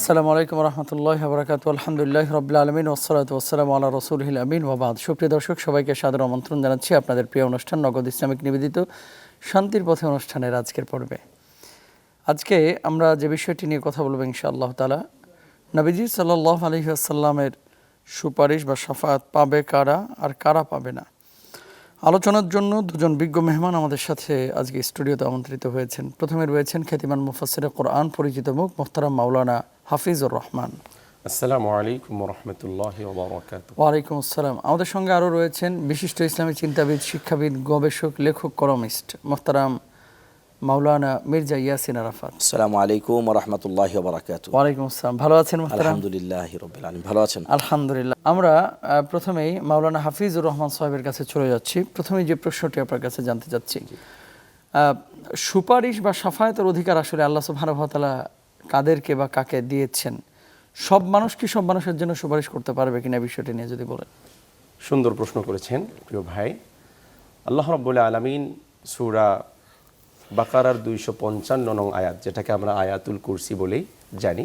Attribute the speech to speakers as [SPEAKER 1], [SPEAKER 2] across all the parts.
[SPEAKER 1] আসসালামু আলাইকুম রহমতুল্লাহ বরকাত আলহামদুলিল্লাহ রবিল আলমিন ওসলাত ওসালাম আল্লাহ রসুল হিল আমিন ওবাদ সুপ্রিয় দর্শক, সবাইকে সাদর আমন্ত্রণ জানাচ্ছি আপনাদের প্রিয় অনুষ্ঠান নগদ ইসলামিক নিবেদিত শান্তির পথে অনুষ্ঠানের আজকের পর্বে। আজকে আমরা যে বিষয়টি নিয়ে কথা বলব ইনশাআল্লাহ তালা নবীজি সাল্লাহ আলহি আসাল্লামের সুপারিশ বা সাফায়াত পাবে কারা আর কারা পাবে না? আলোচনার জন্য দুজন বিজ্ঞ মেহমান আমাদের সাথে আজকে স্টুডিওতে আমন্ত্রিত হয়েছেন। প্রথমে রয়েছেন খ্যাতিমান মুফাসির কোরআন পরিচিত মুখ মোহতারাম মাওলানা হাফিজুর রহমান।
[SPEAKER 2] আসসালামু আলাইকুম রহমতুল্লাহ ওবরাকাত
[SPEAKER 1] ওয়ালাইকুম আসসালাম। আমাদের সঙ্গে আরও রয়েছেন বিশিষ্ট ইসলামী চিন্তাবিদ শিক্ষাবিদ গবেষক লেখক কলমিস্ট মোহতারাম মাওলানা মির্জা ইয়াসিন আরাফাত।
[SPEAKER 3] আসসালামু আলাইকুম রহমতুল্লাহ বারাকাত
[SPEAKER 1] ওয়ালাইকুম আসসালাম। ভালো আছেন মোহতারাম?
[SPEAKER 3] আলহামদুলিল্লাহ রবিল আলম ভালো আছেন?
[SPEAKER 1] আলহামদুলিল্লাহ। আমরা প্রথমেই মাওলানা হাফিজুর রহমান সাহেবের কাছে চলে যাচ্ছি। প্রথমেই যে প্রশ্নটি আপনার কাছে জানতে চাচ্ছি সুপারিশ বা সাফায়াতের অধিকার আসলে আল্লাহ সুবহানাহু ওয়া তাআলা কাদেরকে বা কাকে দিয়েছেন? সব মানুষ কি সব মানুষের জন্য সুপারিশ করতে পারবে কিনা বিষয়টি নিয়ে যদি বলেন।
[SPEAKER 2] সুন্দর প্রশ্ন করেছেন প্রিয় ভাই। আল্লাহ রব্বুল্লাহ আলমিন সুরা বাকারার দুইশো পঞ্চান্ন নং আয়াত, যেটাকে আমরা আয়াতুল কুরসি বলেই জানি,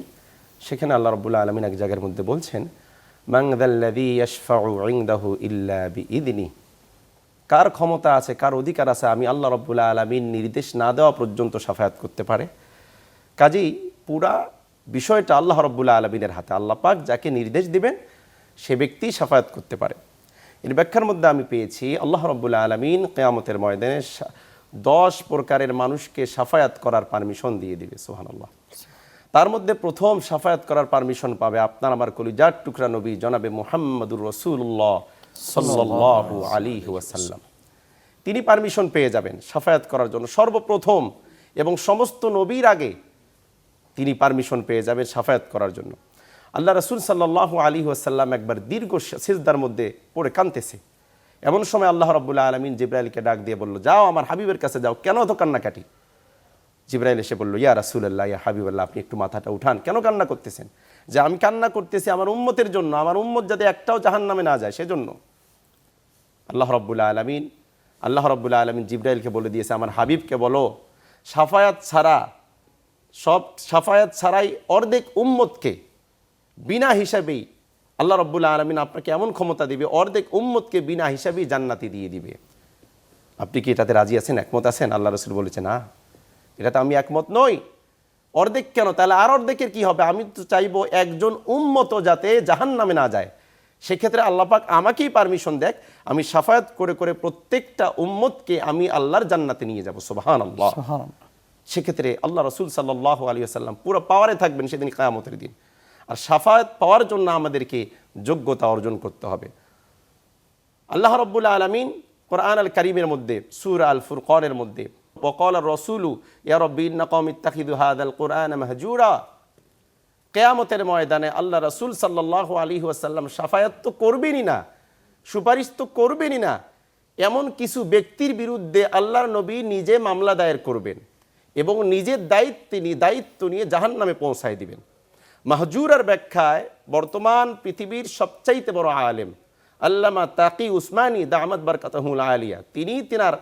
[SPEAKER 2] সেখানে আল্লাহ রব্বুল্লাহ আলমিন এক জায়গার মধ্যে বলছেন মাংদাল্লাদি ইয়াশফাউ ইনদাহু ইল্লা বিইদনি। কার ক্ষমতা আছে, কার অধিকার আছে, আমি আল্লাহ রব্বুল্লাহ আলমিন নির্দেশ না দেওয়া পর্যন্ত সাফায়াত করতে পারে। কাজেই পুরা বিষয়টা আল্লাহ রব্বুল্লাহ আলমিনের হাতে। আল্লাহ পাক যাকে নির্দেশ দিবেন, সে ব্যক্তি সাফায়াত করতে পারে। এর ব্যাখ্যার মধ্যে আমি পেয়েছি, আল্লাহ রব্বুল্লাহ আলমিন কেয়ামতের ময়দানে দশ প্রকারের মানুষকে সাফায়াত করার পারমিশন দিয়ে দিবে সোহান আল্লাহ তার মধ্যে প্রথম সাফায়াত করার পারমিশন পাবে আপনার আমার কলিজার টুকরা নবী জনাবে মোহাম্মদুর রসুল্লাহ সাল্লাল্লাহু আলাইহি ওয়াসাল্লাম। তিনি পারমিশন পেয়ে যাবেন সাফায়াত করার জন্য। সর্বপ্রথম এবং সমস্ত নবীর আগে তিনি পারমিশন পেয়ে যাবেন সাফায়াত করার জন্য। আল্লাহ রসুল সাল্লাহ আলী ওয়াসাল্লাম একবার দীর্ঘ সিজদার মধ্যে পড়ে কানতেছে এমন সময় আল্লাহ রব্বুল্লাহ আলমিন জিব্রাইলকে ডাক দিয়ে বলল, যাও আমার হাবিবের কাছে যাও, কেন তো কান্নাকাটি? জিব্রাইল এসে বলল, ইয়া রাসুল্লাহ ইয়া হাবিবাল্লাহ, আপনি একটু মাথাটা উঠান, কেন কান্না করতেছেন? যে, আমি কান্না করতেছি আমার উম্মতের জন্য, আমার উম্মত যাতে একটাও জাহান নামে না যায়, সেজন্য। আল্লাহ রব্বুল্লাহ আলমিন, আল্লাহ রব্বুল্লাহ আলমিন জিব্রাইলকে বলে দিয়েছে, আমার হাবিবকে বলো, সাফায়াত ছাড়া, সব সাফায়াত ছাড়াই অর্ধেক উম্মতকে বিনা হিসাবেই আল্লাহ রব্বুল্লাহ আলমিন আপনাকে এমন ক্ষমতা দিবে অর্ধেক উম্মতকে বিনা হিসাবেই জান্নাতি দিয়ে দিবে। আপনি কি এটাতে রাজি আছেন একমত আছেন? আল্লাহ রসুল বলেছে না এটাতে আমি একমত নই। অর্ধেক কেন? তাহলে আর অর্ধেকের কি হবে? আমি তো চাইব একজন উম্মত যাতে জাহান নামে না যায়। সেক্ষেত্রে আল্লাপাক আমাকেই পারমিশন দেখ আমি সাফায়াত করে করে প্রত্যেকটা উম্মতকে আমি আল্লাহর জান্নাতে নিয়ে যাব। সোবাহান আল্লাহ সেক্ষেত্রে আল্লাহ রসুল সাল্লাহ আলী আসাল্লাম পুরো পাওয়ারে থাকবেন সেদিন কায়ামতের দিন। আর সাফায়াত পাওয়ার জন্য আমাদেরকে যোগ্যতা অর্জন করতে হবে। আল্লাহ রব্বুল আলমিন কোরআন আল করিমের মধ্যে, সুর আল ফুরকনের মধ্যে বকল রসুলু, ইয়া রব্বিন নকম ইত্তাখিদু হাদ আল কোরআন মাহজুরা কেয়ামতের ময়দানে আল্লাহ রসুল সাল্লাহ আলী ওয়াসাল্লাম সাফায়াত তো করবেনই না, সুপারিশ তো করবেনই না, এমন কিছু ব্যক্তির বিরুদ্ধে আল্লাহর নবী নিজে মামলা দায়ের করবেন এবং নিজের দায়িত্ব নিয়ে দায়িত্ব নিয়ে জাহান নামে পৌঁছায় দিবেন। মাহজুরার ব্যাখ্যায় বর্তমান পৃথিবীর সবচাইতে বড় আলেম আল্লামা তাকি উসমানী দামাদ বারকাতহুল আলিয়া। তিনি তিনার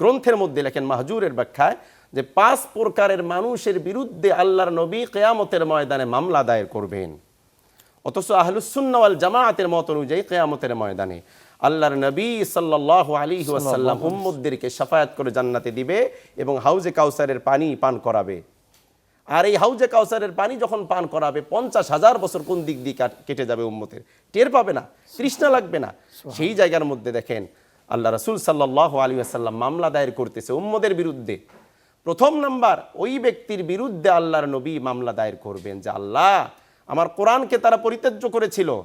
[SPEAKER 2] গ্রন্থের মধ্যে লেখেন মাহজুরের ব্যাখ্যায় যে পাঁচ প্রকারের মানুষের বিরুদ্ধে আল্লাহর নবী কেয়ামতের ময়দানে মামলা দায়ের করবেন। অথচ আহলুসুন্নওয়াল জামায়াতের মত অনুযায়ী কেয়ামতের ময়দানে আল্লাহর নবী সাল্লাহ আলী ওয়াসাল্লাম উম্মদদেরকে সাফায়াত করে জান্নাতে দিবে এবং হাউজে কাউসারের পানি পান করাবে। আর এই হাউজে কাউসারের পানি যখন পান করাবে পঞ্চাশ হাজার বছর কোন দিক দিয়ে কাট- যাবে উম্মতের? টের পাবে না তৃষ্ণা লাগবে না। সেই জায়গার মধ্যে দেখেন আল্লাহ রসুল সাল্লাহ আলী আসাল্লাম মামলা দায়ের করতেছে উম্মদের বিরুদ্ধে। প্রথম নাম্বার ওই ব্যক্তির বিরুদ্ধে আল্লাহর নবী মামলা দায়ের করবেন যে আল্লাহ আমার কোরআনকে তারা পরিত্যাজ্য করেছিল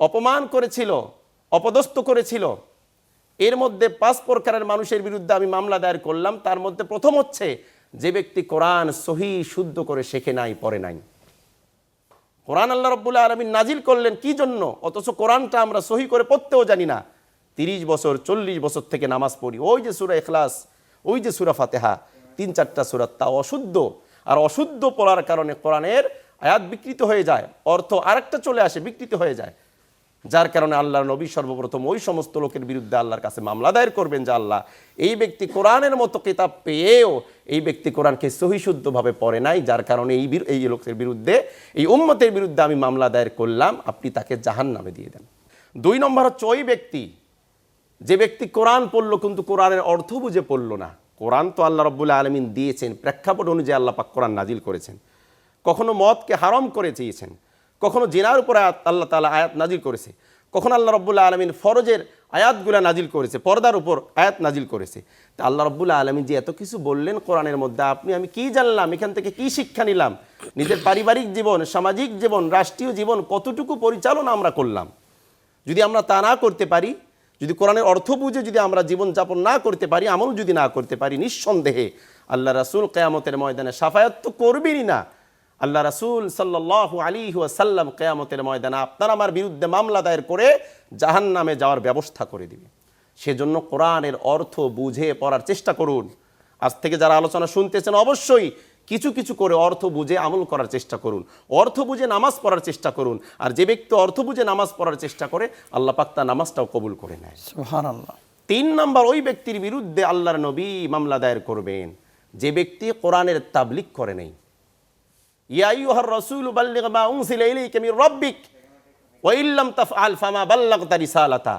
[SPEAKER 2] অপমান করেছিল অপদস্থ করেছিল। এর মধ্যে পাঁচ প্রকারের মানুষের বিরুদ্ধে আমি মামলা দায়ের করলাম তার মধ্যে প্রথম হচ্ছে যে ব্যক্তি কোরআন সহি, শুদ্ধ করে শেখে নাই, পড়ে নাই। কোরআন আল্লাহ রব্বুল্লাহ আলমিন নাজিল করলেন কি জন্য? অথচ কোরআনটা আমরা সহি করে পড়তেও জানি না। তিরিশ বছর, চল্লিশ বছর থেকে নামাজ পড়ি। ওই যে সুরা এখলাস ওই যে সুরা ফাতেহা, তিন চারটা সুরাত তা অশুদ্ধ। আর অশুদ্ধ পড়ার কারণে কোরআনের আয়াত বিকৃত হয়ে যায়। অর্থ আরেকটা চলে আসে, বিকৃত হয়ে যায়। যার কারণে আল্লাহর নবী সর্বপ্রথম ওই সমস্ত লোকের বিরুদ্ধে আল্লাহর কাছে মামলা দায়ের করবেন যে আল্লাহ, এই ব্যক্তি কোরআনের মতো কিতাব পেয়েও এই ব্যক্তি কোরআনকে সহিশুদ্ধভাবে পড়ে নাই, যার কারণে এই এই লোকের বিরুদ্ধে, এই উম্মতের বিরুদ্ধে আমি মামলা দায়ের করলাম, আপনি তাকে জাহান নামে দিয়ে দেন। দুই নম্বর হচ্ছে ওই ব্যক্তি, যে ব্যক্তি কোরআন পড়ল কিন্তু কোরআনের অর্থ বুঝে পড়ল না। কোরআন তো আল্লাহ রব্বুল্লাহ আলমিন দিয়েছেন, প্রেক্ষাপট অনুযায়ী আল্লাহ পাক কোরআন নাজিল করেছেন। কখনো মদকে হারাম করে চেয়েছেন কখনো জেনার উপর আয়াত আল্লাহ তালা আয়াত নাজিল করেছে। কখনো আল্লাহ রব্বুল্লাহ আলমিন ফরজের আয়াতগুলা নাজিল করেছে, পর্দার উপর আয়াত নাজিল করেছে। তা আল্লাহ রব্বুল্লাহ আলমিন যে এত কিছু বললেন কোরআনের মধ্যে, আপনি আমি কি জানলাম, এখান থেকে কি শিক্ষা নিলাম? নিজের পারিবারিক জীবন, সামাজিক জীবন, রাষ্ট্রীয় জীবন কতটুকু পরিচালনা আমরা করলাম? যদি আমরা তা না করতে পারি, যদি কোরআনের অর্থ বুঝে যদি আমরা জীবনযাপন না করতে পারি আমল যদি না করতে পারি, নিঃসন্দেহে আল্লাহ রাসুল কেয়ামতের ময়দানে সাফায়াত তো করবেনই না। আল্লাহ রাসুল সাল্লাহ আলী সাল্লাম কেয়ামতের ময়দানে আপনার আমার বিরুদ্ধে মামলা দায়ের করে জাহান নামে যাওয়ার ব্যবস্থা করে দিবে। সেজন্য কোরআনের অর্থ বুঝে পড়ার চেষ্টা করুন। আজ থেকে যারা আলোচনা শুনতেছেন অবশ্যই কিছু কিছু করে অর্থ বুঝে আমল করার চেষ্টা করুন। অর্থ বুঝে নামাজ পড়ার চেষ্টা করুন। আর যে ব্যক্তি অর্থ বুঝে নামাজ পড়ার চেষ্টা করে আল্লাহ পাক তার নামাজটাও কবুল করে নেয়।
[SPEAKER 1] আল্লাহ
[SPEAKER 2] তিন নম্বর ওই ব্যক্তির বিরুদ্ধে আল্লাহর নবী মামলা দায়ের করবেন। যে ব্যক্তি কোরআনের তাবলিক করে নেই রাসূলু বাল্লিগ মা উনসিলা ইলাইকা মির রাব্বিক ওয়া ইল্লাম তাফআল ফামা বাল্লাগতা রিসালাতা।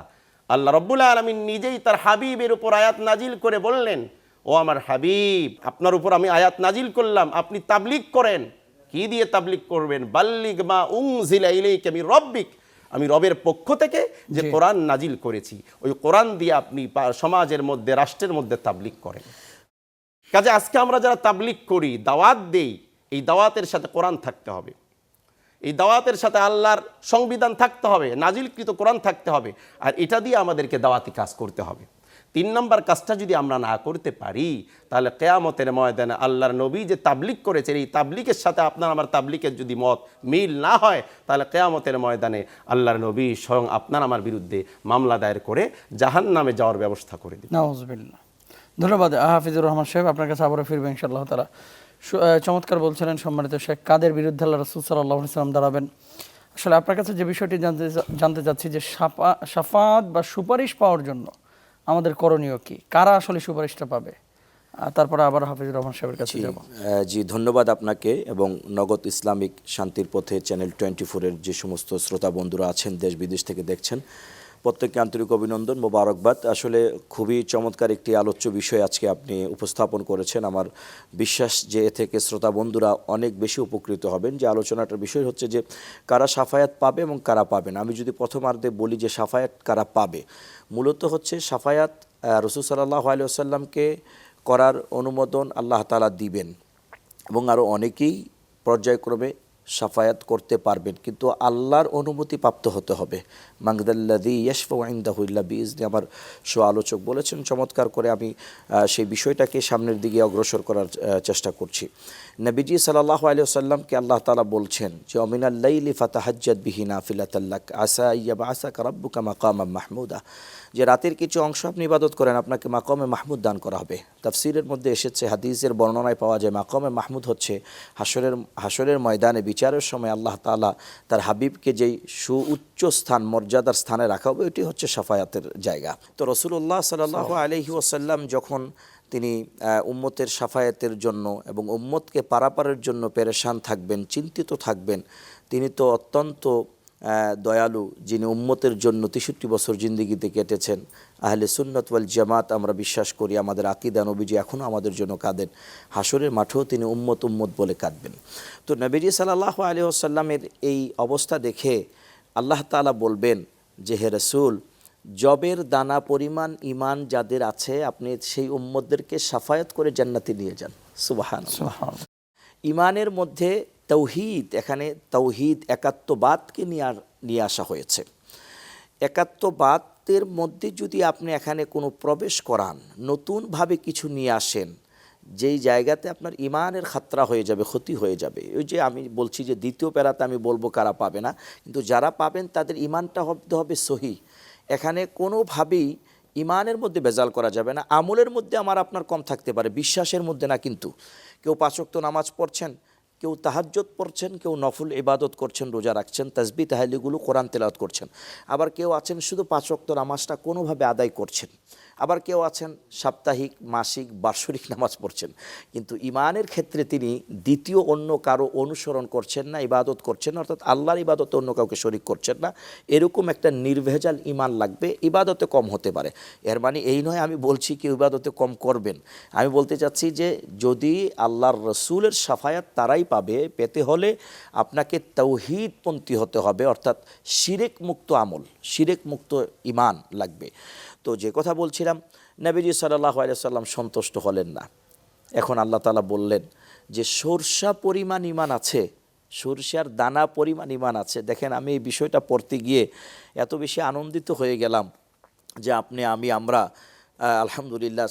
[SPEAKER 2] আল্লাহ রাব্বুল আলামিন নিজেই তার হাবিবের উপর আয়াত নাজিল করে বললেন ও আমার হাবিব আপনার উপর আমি আয়াত নাজিল করলাম আপনি তাবলিগ করেন। কি দিয়ে তাবলিগ করবেন? বাল্লিগ মা উনসিলা ইলাইকা মির রাব্বিক। আমি রবের পক্ষ থেকে যে কোরআন নাজিল করেছি ওই কোরআন দিয়ে আপনি সমাজের মধ্যে রাষ্ট্রের মধ্যে তাবলিগ করেন। কাজে আজকে আমরা যারা তাবলিগ করি দাওয়াত দেই এই দাওয়াতের সাথে কোরআন থাকতে হবে। এই দাওয়াতের সাথে আল্লাহর সংবিধান থাকতে হবে নাজিলকৃত কোরআন থাকতে হবে আর এটা দিয়ে আমাদেরকে দাওয়াতি কাজ করতে হবে। তিন নম্বর কাজটা যদি আমরা না করতে পারি তাহলে কেয়ামতের ময়দানে আল্লাহর নবী যে তাবলিক করেছেন এই তাবলিকের সাথে আপনার আমার তাবলিকের যদি মত মিল না হয় তাহলে কেয়ামতের ময়দানে আল্লাহর নবী স্বয়ং আপনার আমার বিরুদ্ধে মামলা দায়ের করে জাহান নামে যাওয়ার ব্যবস্থা করে দিন
[SPEAKER 1] ধন্যবাদ হাফিজুর রহমান সাহেব আপনার কাছে আবারও ফিরবে ইনশাআল্লাহ আহ, চমৎকার বলছিলেন সম্মানিত শেখ। কাদের বিরুদ্ধে আল্লাহ রসুল সাল্লাহ সাল্লাম দাঁড়াবেন? আসলে আপনার কাছে যে বিষয়টি জানতে জানতে চাচ্ছি যে সাফা সাফাত বা সুপারিশ পাওয়ার জন্য আমাদের করণীয় কি? কারা আসলে সুপারিশটা পাবে? আর তারপরে আবার হাফিজ রহমান সাহেবের কাছে যাব।
[SPEAKER 3] জি ধন্যবাদ আপনাকে এবং নগদ ইসলামিক শান্তির পথে চ্যানেল টোয়েন্টি ফোরের যে সমস্ত শ্রোতা বন্ধুরা আছেন দেশ বিদেশ থেকে দেখছেন প্রত্যেককে আন্তরিক অভিনন্দন, মোবারকবাদ। আসলে খুবই চমৎকার একটি আলোচ্য বিষয় আজকে আপনি উপস্থাপন করেছেন। আমার বিশ্বাস যে এ থেকে শ্রোতা বন্ধুরা অনেক বেশি উপকৃত হবেন। যে আলোচনাটার বিষয় হচ্ছে যে, কারা সাফায়াত পাবে এবং কারা পাবে না? আমি যদি প্রথমার্ধে বলি যে সাফায়াত কারা পাবে, মূলত হচ্ছে সাফায়াত রসুল সাল্লাহ আলিয়া সাল্লামকে করার অনুমোদন আল্লাহ তালা দিবেন এবং আরও অনেকেই পর্যায়ক্রমে সাফায়াত করতে পারবেন। কিন্তু আল্লাহর অনুমতি প্রাপ্ত হতে হবে। মাংদাল্লাদি ইয়শফাইন্দাহুল্লা বিজনি আমার সো আলোচক বলেছেন, চমৎকার করে আমি সেই বিষয়টাকে সামনের দিকে অগ্রসর করার চেষ্টা করছি। নবীজি সাল্লাহ আলিয়া সাল্লামকে আল্লাহ তালা বলছেন যে অমিনাল্লাইলি ফাতাহাজ্জাদ বিহিনা ফিলাতাল্লাক আসা ইয়াবা আসা কারাব্বুকা মাকামা মাহমুদা। যে, রাতের কিছু অংশ আপনি ইবাদত করেন, আপনাকে মাকমে মাহমুদ দান করা হবে। তাফসিরের মধ্যে এসেছে, হাদিসের বর্ণনায় পাওয়া যায়, মাকমে মাহমুদ হচ্ছে হাসরের হাসরের ময়দানে বিচারের সময় আল্লাহ তালা তার হাবিবকে যেই সুউচ্চ স্থান, মর্যাদার স্থানে রাখা হবে এটি হচ্ছে সাফায়াতের জায়গা। তো রসুল্লাহ সাল্লাহ আলহি ওসাল্লাম যখন তিনি উম্মতের সাফায়াতের জন্য এবং উম্মতকে পারাপারের জন্য পেরেশান থাকবেন, চিন্তিত থাকবেন, তিনি তো অত্যন্ত দয়ালু যিনি উম্মতের জন্য তেষট্টি বছর জিন্দিগিতে কেটেছেন আহলে সুন্নত ওয়াল জামাত আমরা বিশ্বাস করি আমাদের আকিদা নবীজি এখনও আমাদের জন্য কাঁদেন। হাসরের মাঠেও তিনি উম্মত উম্মত বলে কাঁদবেন। তো নবীজি সাল্লাহ আলী আসাল্লামের এই অবস্থা দেখে আল্লাহ তাআলা বলবেন যে হে রসুল জবের দানা পরিমাণ ইমান যাদের আছে আপনি সেই উম্মতদেরকে সাফায়াত করে জান্নাতে নিয়ে যান। সুবাহান ইমানের মধ্যে তৌহিদ, এখানে তৌহিদ একাত্মবাদকে নিয়ে নিয়ে আসা হয়েছে। একাত্মবাদের মধ্যে যদি আপনি এখানে কোনো প্রবেশ করান, নতুনভাবে কিছু নিয়ে আসেন, যেই জায়গাতে আপনার ইমানের খাতরা হয়ে যাবে, ক্ষতি হয়ে যাবে। ওই যে আমি বলছি যে দ্বিতীয় প্যারাতে আমি বলব কারা পাবে না, কিন্তু যারা পাবেন তাদের ইমানটা হতে হবে সহি। এখানে কোনোভাবেই ইমানের মধ্যে বেজাল করা যাবে না। আমলের মধ্যে আমার আপনার কম থাকতে পারে, বিশ্বাসের মধ্যে না কিন্তু। কেউ পাঁচক্ত নামাজ পড়ছেন কেউ তাহাজ্জত পড়ছেন, কেউ নফুল ইবাদত করছেন, রোজা রাখছেন, তাসবি তাহালিগুলো কোরআন তেলাওয়াত করছেন। আবার কেউ আছেন, শুধু পাঁচ ওয়াক্ত নামাজটা কোনোভাবে আদায় করছেন। আবার কেউ আছেন সাপ্তাহিক, মাসিক, বার্ষিক নামাজ পড়ছেন। কিন্তু ইমানের ক্ষেত্রে তিনি দ্বিতীয় অন্য কারও অনুসরণ করছেন না, ইবাদত করছেন না, অর্থাৎ আল্লাহর ইবাদতে অন্য কাউকে শরিক করছেন না। এরকম একটা নির্ভেজাল ইমান লাগবে, ইবাদতে কম হতে পারে। এর মানে এই নয় আমি বলছি কি ইবাদতে কম করবেন। আমি বলতে চাচ্ছি যে যদি আল্লাহর রসুলের সাফায়াত তারাই পাবে, পেতে হলে আপনাকে তৌহিদপন্থী হতে হবে, অর্থাৎ শিরেক মুক্ত আমল শিরেক মুক্ত ইমান লাগবে। তো যে কথা বলছিলাম, নবীজি সাল্লাহ আলিয়াল্লাম সন্তুষ্ট হলেন না। এখন আল্লাহ তালা বললেন যে, সরষা পরিমাণ ইমান আছে, সরষার দানা পরিমাণ ইমান আছে। দেখেন, আমি এই বিষয়টা পড়তে গিয়ে এত বেশি আনন্দিত হয়ে গেলাম যে, আপনি, আমি, আমরা আলহামদুলিল্লাহ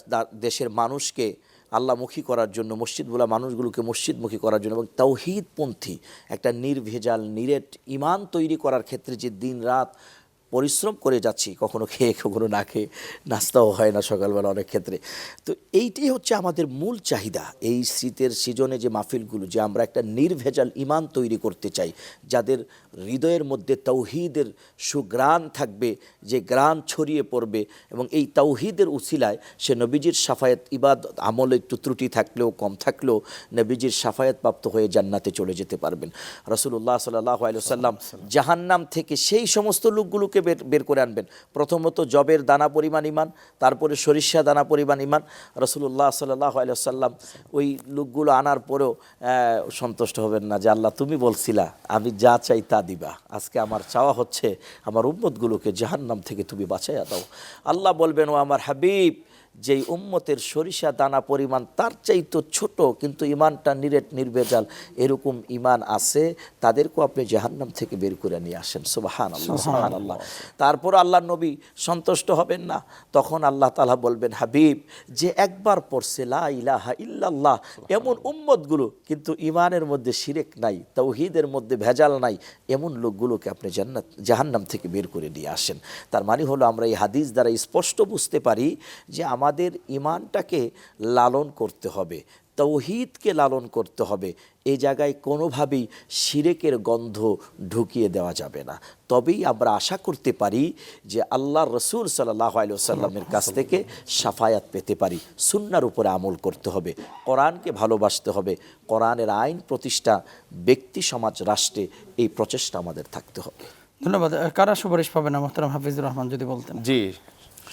[SPEAKER 3] দেশের মানুষকে আল্লাহমুখী করার জন্য মসজিদ বলা মানুষগুলোকে মসজিদমুখী করার জন্য এবং তৌহিদপন্থী একটা নির্ভেজাল, নিরেট ইমান তৈরি করার ক্ষেত্রে যে দিন রাত পরিশ্রম করে যাচ্ছি কখনো খেয়ে কখনো না খেয়ে নাস্তাও হয় না সকালবেলা অনেক ক্ষেত্রে। তো এইটাই হচ্ছে আমাদের মূল চাহিদা এই শীতের সিজনে যে মাহফিলগুলো যে আমরা একটা নির্ভেজাল ইমান তৈরি করতে চাই যাদের হৃদয়ের মধ্যে তৌহিদের সুগ্রাণ থাকবে যে গ্রাণ ছড়িয়ে পড়বে এবং এই তৌহিদের উসিলায় সে নবীজির সাফায়াত ইবাদ আমলে একটু ত্রুটি থাকলেও কম থাকলেও নবীজির সাফায়াত প্রাপ্ত হয়ে জান্নাতে চলে যেতে পারবেন। রসুল্লাহ সাল্লাহ আলসালাম জাহান্নাম থেকে সেই সমস্ত লোকগুলোকে বের বের করে আনবেন। প্রথমত জবের দানা পরিমাণ ইমান, তারপরে সরিষা দানা পরিমাণ ইমান। রসুল্লাহ সাল্লাহ আলিয়াল্লাম ওই লোকগুলো আনার পরেও সন্তুষ্ট হবেন না যে, আল্লাহ, তুমি বলছিলা, আমি যা চাই তা দিবা। আজকে আমার চাওয়া হচ্ছে, আমার উম্মতগুলোকে জাহান্নাম থেকে তুমি বাঁচাইয়া দাও। আল্লাহ বলবেন, ও আমার হাবিব যেই উম্মতের সরিষা দানা পরিমাণ তার চাইতো ছোট কিন্তু ইমানটা নিরেট নির্ভেজাল এরকম ইমান আছে তাদেরকেও আপনি জাহান্নাম থেকে বের করে নিয়ে আসেন। সুবাহান আল্লাহ সুবাহান আল্লাহ তারপর আল্লাহ নবী সন্তুষ্ট হবেন না তখন আল্লাহ তালা বলবেন হাবিব যে একবার পড়ছে লা ইলাহা ইল্লাল্লাহ এমন উম্মতগুলো কিন্তু ইমানের মধ্যে শিরেক নাই তৌহিদের মধ্যে ভেজাল নাই এমন লোকগুলোকে আপনি জান্নাত জাহান্নাম থেকে বের করে নিয়ে আসেন। তার মানে হলো আমরা এই হাদিস দ্বারা স্পষ্ট বুঝতে পারি যে আমাদের ইমানটাকে লালন করতে হবে তৌহিদকে লালন করতে হবে। এ জায়গায় কোনোভাবেই শিরেকের গন্ধ ঢুকিয়ে দেওয়া যাবে না। তবেই আমরা আশা করতে পারি যে আল্লাহ রসুল সাল্লাহ আলসালামের কাছ থেকে সাফায়াত পেতে পারি সুন্নার উপরে আমল করতে হবে কোরআনকে ভালোবাসতে হবে কোরআনের আইন প্রতিষ্ঠা ব্যক্তি সমাজ রাষ্ট্রে এই প্রচেষ্টা আমাদের থাকতে হবে।
[SPEAKER 1] ধন্যবাদ। কারা সুপারিশ পাবেন? মোহতারাম হাফিজুর রহমান যদি বলতেন।
[SPEAKER 2] জি।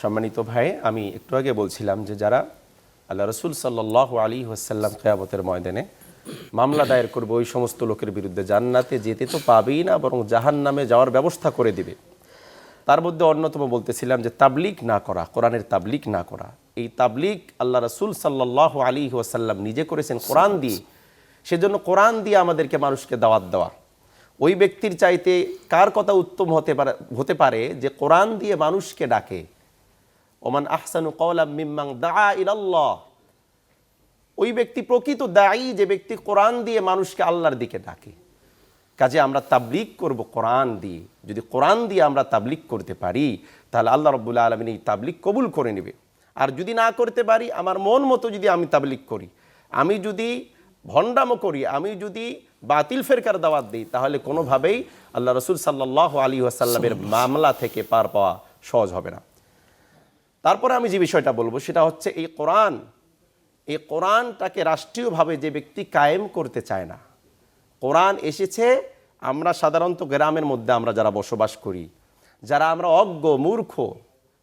[SPEAKER 2] সম্মানিত ভাই, আমি একটু আগে বলছিলাম যে যারা আল্লাহ রসুল সাল্লাহ আলী ওয়াসাল্লাম কেয়ামতের ময়দানে মামলা দায়ের করবে, ওই সমস্ত লোকের বিরুদ্ধে জান্নাতে যেতে তো পাবেই না, বরং জাহান নামে যাওয়ার ব্যবস্থা করে দিবে। তার মধ্যে অন্যতম বলতেছিলাম যে তাবলিক না করা, কোরআনের তাবলিক না করা। এই তাবলিক আল্লাহ রসুল সাল্লাহ আলী ওয়াসাল্লাম নিজে করেছেন কোরআন দিয়ে। সেজন্য কোরআন দিয়ে আমাদেরকে মানুষকে দাওয়াত দেওয়া। ওই ব্যক্তির চাইতে কার কথা উত্তম হতে পারে হতে পারে যে কোরআন দিয়ে মানুষকে ডাকে। ওমান আহসানু কওলাম মিম্মাং দা ইলাল্লাহ। ওই ব্যক্তি প্রকৃত দায়ী যে ব্যক্তি কোরআন দিয়ে মানুষকে আল্লাহর দিকে ডাকে। কাজে আমরা তাবলিক করব কোরআন দিয়ে। যদি কোরআন দিয়ে আমরা তাবলিক করতে পারি তাহলে আল্লাহ রব্বুল্লা আলমিন এই তাবলিক কবুল করে নেবে। আর যদি না করতে পারি আমার মন মতো যদি আমি তাবলিক করি আমি যদি ভণ্ডামো করি আমি যদি বাতিল ফেরকার দাওয়াত দিই তাহলে কোনোভাবেই আল্লাহ রসুল সাল্লাহ আলী আসাল্লামের মামলা থেকে পার পাওয়া সহজ হবে না। তারপরে আমি যে বিষয়টা বলব, সেটা হচ্ছে এই কোরআন, এই কোরআনটাকে রাষ্ট্রীয়ভাবে যে ব্যক্তি কায়েম করতে চায় না, কোরআন এসেছে, আমরা সাধারণত গ্রামের মধ্যে আমরা যারা বসবাস করি, যারা আমরা অজ্ঞ, মূর্খ,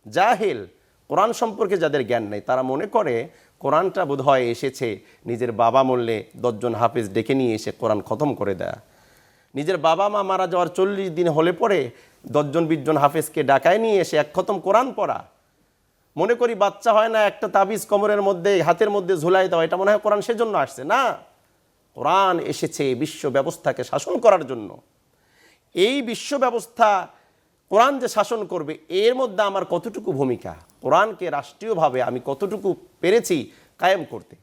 [SPEAKER 2] জাহেল, কোরআন সম্পর্কে যাদের জ্ঞান নেই, তারা মনে করে কোরআনটা বোধহয় এসেছে, নিজের বাবা মরলে দশজন হাফেজ ডেকে নিয়ে এসে কোরআন খতম করে দেয়া। নিজের বাবা মা মারা যাওয়ার চল্লিশ দিন হলে পরে দশজন, বিশজন হাফেজকে ডাকায় নিয়ে এসে এক খতম কোরআন পড়া। মনে করি বাচ্চা হয় না, একটা তাবিজ কোমরের মধ্যে হাতের মধ্যে ঝুলাই দেওয়া, এটা মনে হয় কোরআন সেজন্য আসছে, না? কোরআন এসেছে বিশ্ব ব্যবস্থাকে শাসন করার জন্য। এই বিশ্ব ব্যবস্থা কোরআন যে শাসন করবে, এর মধ্যে আমার কতটুকু ভূমিকা? কোরআনকে রাষ্ট্রীয়ভাবে আমি কতটুকু পেরেছি কায়েম করতে?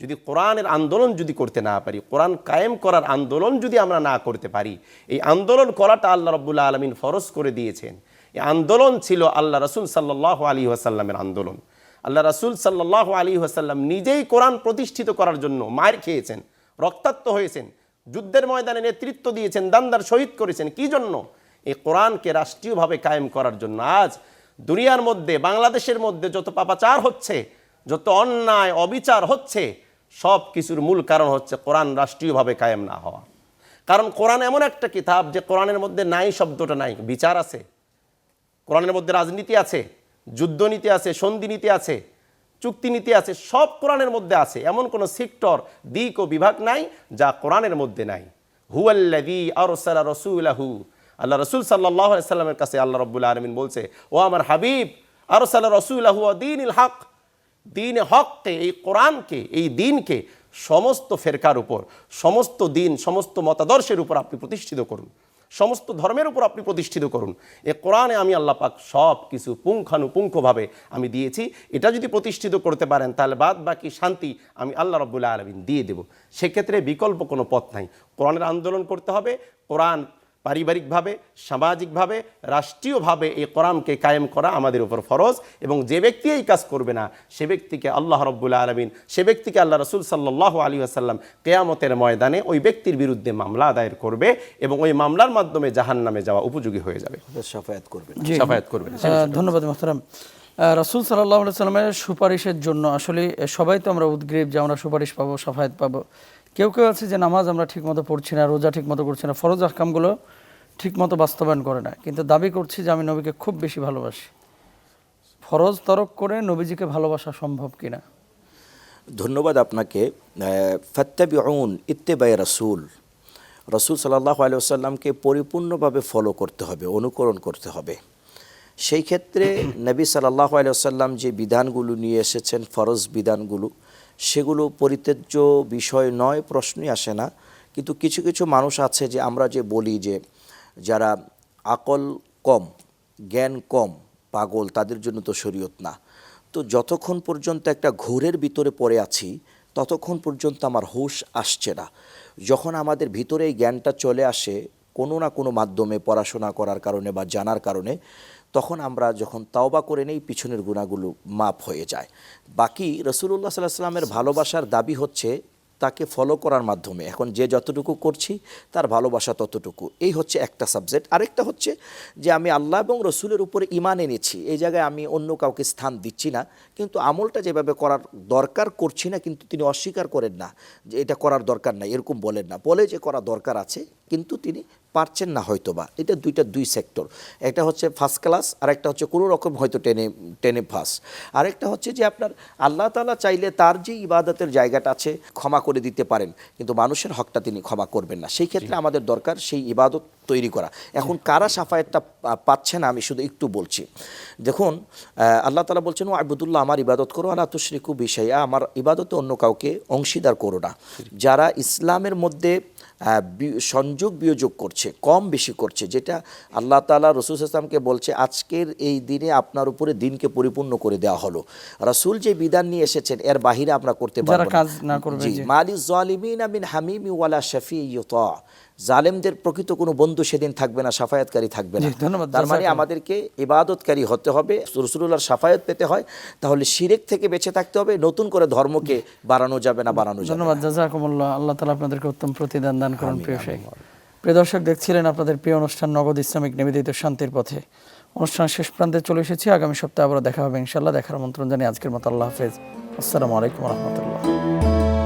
[SPEAKER 2] যদি কোরআনের আন্দোলন যদি করতে না পারি, কোরআন কায়েম করার আন্দোলন যদি আমরা না করতে পারি, এই আন্দোলন করাটা আল্লাহ রব্বুল্লা আলমিন ফরজ করে দিয়েছেন। এই আন্দোলন ছিল আল্লাহ রসুল সাল্লাহ আলী ওয়াসাল্লামের আন্দোলন। আল্লাহ রসুল সাল্লাহ আলী ওয়াসাল্লাম নিজেই কোরআন প্রতিষ্ঠিত করার জন্য মায়ের খেয়েছেন, রক্তাক্ত হয়েছেন, যুদ্ধের ময়দানে নেতৃত্ব দিয়েছেন, দান্দার শহীদ করেছেন। কি জন্য? এই কোরআনকে রাষ্ট্রীয়ভাবে কায়েম করার জন্য। আজ দুনিয়ার মধ্যে, বাংলাদেশের মধ্যে যত পাপাচার হচ্ছে, যত অন্যায়, অবিচার হচ্ছে সব কিছুর মূল কারণ হচ্ছে কোরআন রাষ্ট্রীয়ভাবে কায়েম না হওয়া। কারণ কোরআন এমন একটা কিতাব যে কোরআনের মধ্যে নাই, শব্দটা নাই, বিচার আছে। কোরআনের মধ্যে রাজনীতি আছে, যুদ্ধনীতি আছে, সন্ধিনীতি আছে, চুক্তিনীতি আছে, সব কোরআনের মধ্যে আছে। এমন কোনো সেক্টর, দিক ও বিভাগ নাই যা কোরআনের মধ্যে নাই। হুয়াল্লাদি আরসালা রসুলাহু। আল্লাহ রসুল সাল্লাহ সাল্লামের কাছে আল্লাহ রব্বুল্লা আলমিন বলছে, ও আমার হাবিব, আরসালা রসুলাহু দিন ইল হক। দিন হককে, এই কোরআনকে, এই দিনকে সমস্ত ফেরকার উপর, সমস্ত দিন, সমস্ত মতাদর্শের উপর আপনি প্রতিষ্ঠিত করুন। সমস্ত ধর্মের উপর আপনি প্রতিষ্ঠিত করুন। এ কোরআনে আমি আল্লাহ পাক সব কিছু পুঙ্খানুপুঙ্খভাবে আমি দিয়েছি। এটা যদি প্রতিষ্ঠিত করতে পারেন, তাহলে বাদ বাকি শান্তি আমি আল্লাহ রব্বুল্লাহ আলমিন দিয়ে দেব। সেক্ষেত্রে বিকল্প কোনো পথ নাই। কোরআনের আন্দোলন করতে হবে, কোরআন পারিবারিকভাবে সামাজিকভাবে রাষ্ট্রীয়ভাবে এই কোরআনকে কায়েম করা আমাদের উপর ফরজ এবং যে ব্যক্তি এই কাজ করবে না সে ব্যক্তিকে আল্লাহ রব্বুল্লাহ আলমিন সে ব্যক্তিকে আল্লাহ রসুল সাল্লাহ আলী আসাল্লাম কেয়ামতের ময়দানে ওই ব্যক্তির বিরুদ্ধে মামলা দায়ের করবে এবং ওই মামলার মাধ্যমে জাহান নামে যাওয়া উপযোগী হয়ে যাবে।
[SPEAKER 3] সাফায়াত
[SPEAKER 2] সাফায়াত করবেন
[SPEAKER 1] ধন্যবাদ মোহতারাম। রাসুল সাল্লাহ সাল্লামের সুপারিশের জন্য আসলে সবাই তো আমরা উদ্গ্রীব যে আমরা সুপারিশ পাবো সাফায়াত পাবো। কেউ কেউ আছে যে নামাজ আমরা ঠিকমতো পড়ছি না রোজা ঠিকমতো করছি না ফরজ আহকামগুলো ঠিকমতো বাস্তবায়ন করে না। কিন্তু দাবি করছি যে আমি নবীকে খুব বেশি ভালোবাসি। ফরজ তরক করে নবীজিকে ভালোবাসা সম্ভব কিনা?
[SPEAKER 3] ধন্যবাদ আপনাকে। ফত্তাবিউন ইত্তেবাই রসুল। রসুল সাল্লাহ আলিয়াল্লামকে পরিপূর্ণভাবে ফলো করতে হবে অনুকরণ করতে হবে। সেই ক্ষেত্রে নবী সাল্লাহ আলিয়াল্লাম যে বিধানগুলো নিয়ে এসেছেন ফরজ বিধানগুলো সেগুলো পরিত্যাজ্য বিষয় নয়, প্রশ্নই আসে না। কিন্তু কিছু কিছু মানুষ আছে যে আমরা যে বলি যে যারা আকল কম, জ্ঞান কম, পাগল, তাদের জন্য তো শরীয়ত না। তো যতক্ষণ পর্যন্ত একটা ঘোরের ভিতরে পড়ে আছি, ততক্ষণ পর্যন্ত আমার হুঁশ আসছে না। যখন আমাদের ভিতরে এই জ্ঞানটা চলে আসে কোনো না কোনো মাধ্যমে পড়াশোনা করার কারণে বা জানার কারণে তখন আমরা যখন তাওবা করে নেই, পিছনের গুণাগুলো মাপ হয়ে যায়। বাকি রসুল্লাহ সাল্লাহ সাল্লামের ভালোবাসার দাবি হচ্ছে তাকে ফলো করার মাধ্যমে। এখন যে যতটুকু করছি, তার ভালোবাসা ততটুকু। এই হচ্ছে একটা সাবজেক্ট আরেকটা হচ্ছে যে আমি আল্লাহ এবং রসুলের উপরে ইমান এনেছি। এই জায়গায় আমি অন্য কাউকে স্থান দিচ্ছি না। কিন্তু আমলটা যেভাবে করার দরকার করছি না, কিন্তু তিনি অস্বীকার করেন না যে এটা করার দরকার নাই, এরকম বলেন না। বলে যে করা দরকার আছে, কিন্তু তিনি পারছেন না হয়তো বা এটা দুইটা দুই সেক্টর একটা হচ্ছে ফার্স্ট ক্লাস আর একটা হচ্ছে কোনো রকম হয়তো টেনে টেনে ফার্স্ট আরেকটা হচ্ছে যে আপনার আল্লাহ তালা চাইলে তার যে ইবাদতের জায়গাটা আছে ক্ষমা করে দিতে পারেন কিন্তু মানুষের হকটা তিনি ক্ষমা করবেন না। সেই ক্ষেত্রে আমাদের দরকার সেই ইবাদত তৈরি করা। এখন কারা সাফায়াতটা পাচ্ছে না আমি শুধু একটু বলছি। দেখুন আল্লাহ তালা বলছেন ও আবুদুল্লাহ আমার ইবাদত করো আল্লাহ তুশরিকু বিষয়া আমার ইবাদতে অন্য কাউকে অংশীদার করো না। যারা ইসলামের মধ্যে সংযোগ বিয়োযোগ করছে কম বেশি করছে যেটা আল্লাহ তালা রসুল ইসলামকে বলছে আজকের এই দিনে আপনার উপরে দিনকে পরিপূর্ণ করে দেওয়া হলো। রসুল যে বিধান নিয়ে এসেছেন এর বাহিরে আমরা করতে পারব। মালি জালিমিন আমিন হামিমি ওয়ালা শফি ইউতা। জালেমদের প্রকৃত কোনো বন্ধু সেদিন থাকবে না সাফায়াতকারী থাকবে না।
[SPEAKER 1] ধন্যবাদ,
[SPEAKER 3] তার মানে আমাদেরকে ইবাদতকারী হতে হবে রসুল্লাহর সাফায়াত পেতে হয় তাহলে শিরেক থেকে বেঁচে থাকতে হবে নতুন করে ধর্মকে বাড়ানো যাবে না বাড়ানো যাবে
[SPEAKER 1] ধন্যবাদ জাজাকুমুল্লাহ আল্লাহ তালা আপনাদেরকে উত্তম প্রতিদান দান করুন প্রিয় শেখ প্রিয় দর্শক দেখছিলেন আপনাদের প্রিয় অনুষ্ঠান নগদ ইসলামিক নিবেদিত শান্তির পথে। অনুষ্ঠান শেষ প্রান্তে চলে এসেছি আগামী সপ্তাহে আবার দেখা হবে ইনশাল্লাহ দেখার আমন্ত্রণ জানিয়ে আজকের মতো আল্লাহ হাফেজ। আসসালামু আলাইকুম রহমতুল্লাহ।